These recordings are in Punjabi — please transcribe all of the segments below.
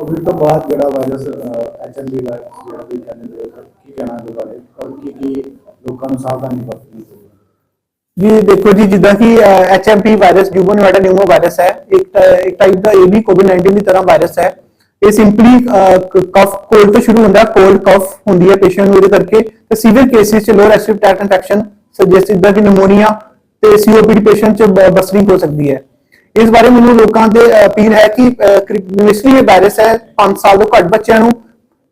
ਕੋਵਿਡ ਤੋਂ ਬਾਅਦ ਜਿਹੜਾ ਵਾਇਰਸ ਐਚਐਮਵੀ ਦਾ ਜਿਹੜਾ ਵੀ ਕਹਿੰਦੇ ਨੇ ਕੀ ਕਹਿਣਾ ਇਹਦੇ ਬਾਰੇ ਔਰ ਕੀ ਕੀ ਲੋਕਾਂ ਨੂੰ ਸਾਵਧਾਨੀ ਵਰਤਣੀ ਚਾਹੀਦੀ ਹੈ ਜੀ ਦੇਖੋ ਜੀ ਜਿੱਦਾਂ ਕਿ ਐਚਐਮਪੀ ਵਾਇਰਸ ਜੂਬਨ ਵਾਟਾ ਨਿਊਮੋ ਵਾਇਰਸ ਹੈ ਇੱਕ ਟ- ਇੱਕ ਟਾਈਪ ਦਾ ਇਹ ਵੀ ਕੋਵਿਡ-19 ਦੀ ਤਰ੍ਹਾਂ ਵਾਇਰਸ ਹੈ ਇਹ ਸਿੰਪਲੀ ਕਫ ਕੋਲਡ ਤੋਂ ਸ਼ੁਰੂ ਹੁੰਦਾ ਕੋਲਡ ਕਫ ਹੁੰਦੀ ਹੈ ਪੇਸ਼ੈਂਟ ਨੂੰ ਇਹਦੇ ਕਰਕੇ ਤੇ ਸੀਵੀਅਰ ਕੇਸਿਸ ਚ lower respiratory tract infection suggest ਜਿੱਦਾਂ ਕਿ ਨਿਮੋਨੀਆ ਤੇ ਸੀਓਪੀਡੀ ਪੇਸ਼ੈਂਟ ਚ ਬਸਰਿੰਗ ਹੋ ਸਕਦੀ ਹੈ ਇਸ ਬਾਰੇ ਮੈਨੂੰ ਲੋਕਾਂ ਦੇ ਅਪੀਲ ਹੈ ਕਿ ਮਿਸਲੀ ਇਹ ਵਾਇਰਸ ਹੈ 5 ਸਾਲ ਤੋਂ ਘੱਟ ਬੱਚਿਆਂ ਨੂੰ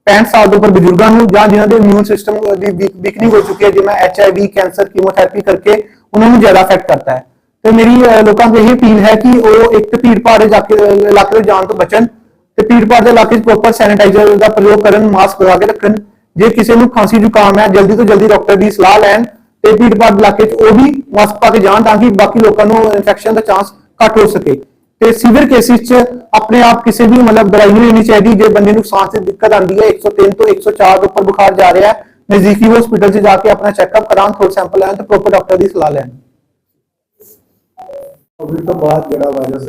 65 ਸਾਲ ਤੋਂ ਉੱਪਰ ਬਜ਼ੁਰਗਾਂ ਨੂੰ ਜਾਂ ਜਿਨ੍ਹਾਂ ਦੇ ਇਮਿਊਨ ਸਿਸਟਮ ਦੀ ਵੀਕਨਿੰਗ ਹੋ ਚੁੱਕੀ ਹੈ, ਜਿਵੇਂ ਐਚਆਈਵੀ ਕੈਂਸਰ, ਕੀਮੋਥੈਰੇਪੀ ਕਰਕੇ ਉਹਨਾਂ ਨੂੰ ਜ਼ਿਆਦਾ ਅਫੈਕਟ ਕਰਦਾ ਹੈ। ਤੇ ਮੇਰੀ ਲੋਕਾਂ ਨੂੰ ਇਹ ਅਪੀਲ ਹੈ ਕਿ ਉਹ ਇੱਕ ਭੀੜ ਭਾੜ ਦੇ ਇਲਾਕੇ ਤੋਂ ਜਾਣ ਤੋਂ ਬਚਣ ਤੇ ਭੀੜ ਭਾੜ ਦੇ ਇਲਾਕੇ 'ਚ ਪ੍ਰੋਪਰ ਸੈਨੀਟਾਈਜ਼ਰ ਦਾ ਪ੍ਰਯੋਗ ਕਰਨ ਮਾਸਕ ਲਗਾ ਕੇ ਰੱਖਣ। ਜੇ ਕਿਸੇ ਨੂੰ ਖਾਂਸੀ ਜ਼ੁਕਾਮ ਹੈ, ਜਲਦੀ ਤੋਂ ਜਲਦੀ ਡਾਕਟਰ ਦੀ ਸਲਾਹ ਲੈਣ ਤੇ ਭੀੜ ਭਾੜ ਇਲਾਕੇ 'ਚ ਉਹ ਵੀ ਮਾਸਕ ਪਾ ਕੇ ਜਾਣ ਤਾਂ ਕਿ ਬਾਕੀ ਲੋਕਾਂ ਨੂੰ ਇਨਫੈਕਸ਼ਨ ਦਾ ਚਾਂਸ ਘੱਟ ਹੋ ਸਕੇ ਤੇ ਸੀਵੀਅਰ ਕੇਸਿਸ 'ਚ ਆਪਣੇ ਆਪ ਕਿਸੇ ਵੀ ਮਤਲਬ ਦਵਾਈ ਨਹੀਂ ਲੈਣੀ ਚਾਹੀਦੀ ਜੇ ਬੰਦੇ ਨੂੰ ਸਾਹ ਦੀ ਦਿੱਕਤ ਆਉਂਦੀ ਹੈ 103 ਤੋਂ 104 ਦੇ ਉੱਪਰ ਬੁਖਾਰ ਜਾ ਰਿਹਾ ਹੈ ਨਜ਼ਦੀਕੀ ਹਸਪੀਟਲ 'ਚ ਜਾ ਕੇ ਆਪਣਾ ਚੈੱਕਅਪ ਕਰਾਉਣ ਥੋੜਾ ਸੈਂਪਲ ਲੈਣ ਤੇ ਪ੍ਰੋਪਰ ਡਾਕਟਰ ਦੀ ਸਲਾਹ ਲੈਣ ਕੋਵਿਡ ਤੋਂ ਬਾਅਦ ਜਿਹੜਾ ਵਾਇਰਸ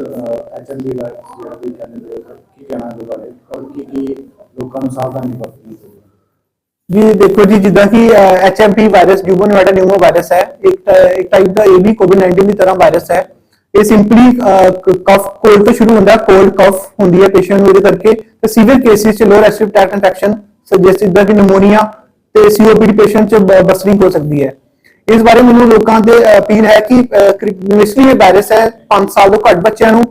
ਐਚਐਮਵੀ ਦਾ ਜਿਹੜਾ ਵੀ ਕਹਿੰਦੇ ਨੇ ਕੀ ਕਹਿਣਾ ਇਹਦੇ ਬਾਰੇ ਔਰ ਕੀ ਕੀ ਲੋਕਾਂ ਨੂੰ ਸਾਵਧਾਨੀ ਵਰਤਣੀ ਚਾਹੀਦੀ ਹੈ ਜੀ ਦੇਖੋ ਜੀ ਜਿੱਦਾਂ ਕਿ ਐਚਐਮਪੀ ਵਾਇਰਸ ਜੂਬਨ ਵਾਟਾ ਨਿਊਮੋ ਵਾਇਰਸ ਹੈ ਇੱਕ ਟ- ਇੱਕ ਟਾਈਪ ਦਾ ਇਹ ਵੀ ਕੋਵਿਡ-19 ਦੀ ਤਰ੍ਹਾਂ ਵਾਇਰਸ ਹੈ ਇਹ ਸਿੰਪਲੀ ਕਫ ਕੋਲਡ ਤੋਂ ਸ਼ੁਰੂ ਹੁੰਦਾ ਕੋਲਡ ਕਫ ਹੁੰਦੀ ਹੈ ਪੇਸ਼ੈਂਟ ਨੂੰ ਇਹਦੇ ਕਰਕੇ। ਤੇ ਸੀਵੀਅਰ ਕੇਸਿਸ ਚ lower respiratory tract infection suggest ਜਿੱਦਾਂ ਕਿ ਨਿਮੋਨੀਆ ਤੇ ਸੀਓਪੀਡੀ ਪੇਸ਼ੈਂਟ ਚ ਬਸਰਿੰਗ ਹੋ ਸਕਦੀ ਹੈ। ਇਸ ਬਾਰੇ ਮੈਨੂੰ ਲੋਕਾਂ ਦੇ ਅਪੀਲ ਹੈ ਕਿ ਮਿਸਲੀ ਇਹ ਵਾਇਰਸ ਹੈ 5 ਸਾਲ ਤੋਂ ਘੱਟ ਬੱਚਿਆਂ ਨੂੰ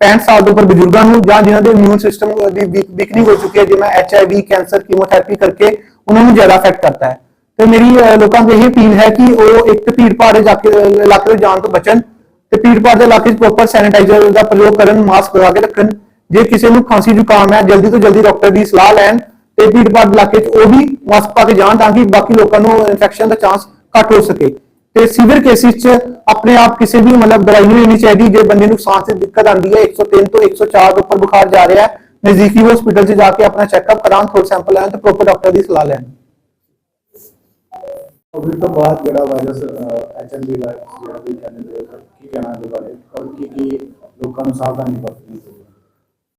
65 ਸਾਲ ਤੋਂ ਉੱਪਰ ਬਜ਼ੁਰਗਾਂ ਨੂੰ ਜਾਂ ਜਿਨ੍ਹਾਂ ਦੇ ਇਮਿਊਨ ਸਿਸਟਮ ਦੀ ਵੀਕਨਿੰਗ ਹੋ ਚੁੱਕੀ ਹੈ, ਜਿਵੇਂ ਐਚਆਈਵੀ ਕੈਂਸਰ ਕੀਮੋਥੈਰੇਪੀ ਕਰਕੇ ਉਹਨਾਂ ਨੂੰ ਜ਼ਿਆਦਾ ਅਫੈਕਟ ਕਰਦਾ ਹੈ। ਤੇ ਮੇਰੀ ਲੋਕਾਂ ਨੂੰ ਇਹ ਅਪੀਲ ਹੈ ਕਿ ਉਹ ਇੱਕ ਭੀੜ ਭਾੜ ਜਾ ਕੇ- ਇਲਾਕੇ ਤੋਂ ਜਾਣ ਤੋਂ ਬਚਣ। ਤੇ ਭੀੜ ਦੇ ਇਲਾਕੇ 'ਚ ਪ੍ਰੋਪਰ ਸੈਨੀਟਾਈਜ਼ਰ ਦਾ ਪ੍ਰਯੋਗ ਕਰਨ ਮਾਸਕ ਲਗਾ ਕੇ ਰੱਖਣ। ਜੇ ਕਿਸੇ ਨੂੰ ਖਾਂਸੀ ਜ਼ੁਕਾਮ ਹੈ, ਜਲਦੀ ਤੋਂ ਜਲਦੀ ਡਾਕਟਰ ਦੀ ਸਲਾਹ ਲੈਣ ਤੇ ਭੀੜ ਭਾੜ ਇਲਾਕੇ 'ਚ ਉਹ ਵੀ ਮਾਸਕ ਪਾ ਕੇ ਜਾਣ ਤਾਂ ਕਿ ਬਾਕੀ ਲੋਕਾਂ ਨੂੰ ਇਨਫੈਕਸ਼ਨ ਦਾ ਚਾਂਸ ਘੱਟ ਹੋ ਸਕੇ। ਤੇ ਸੀਵੀਅਰ ਕੇਸਿਸ 'ਚ ਆਪਣੇ ਆਪ ਕਿਸੇ ਵੀ ਮਤਲਬ ਦਵਾਈ ਨਹੀਂ ਲੈਣੀ ਚਾਹੀਦੀ, ਜੇ ਬੰਦੇ ਨੂੰ ਸਾਹ ਦੀ ਦਿੱਕਤ ਆਉਂਦੀ ਹੈ 103 ਤੋਂ 104 ਦੇ ਉੱਪਰ ਬੁਖਾਰ ਜਾ ਰਿਹਾ ਹੈ, ਨਜ਼ਦੀਕੀ ਹਸਪੀਟਲ 'ਚ ਜਾ ਕੇ ਆਪਣਾ ਚੈੱਕਅਪ ਕਰਾਉਣ ਥੋੜਾ ਸੈਂਪਲ ਲੈਣ ਤੇ ਪ੍ਰੋਪਰ ਡਾਕਟਰ ਦੀ ਸਲਾਹ ਲੈਣ। ਕੋਵਿਡ ਤੋਂ ਬਾਅਦ ਜਿਹੜਾ ਵਾਇਰਸ ਐਚਐਮਵੀ ਦਾ ਜਿਹੜਾ ਵੀ ਕਹਿੰਦੇ ਨੇ ਕੀ ਕਹਿਣਾ ਇਹਦੇ ਬਾਰੇ ਔਰ ਕੀ ਕੀ ਲੋਕਾਂ ਨੂੰ ਸਾਵਧਾਨੀ ਵਰਤਣੀ ਚਾਹੀਦੀ ਹੈ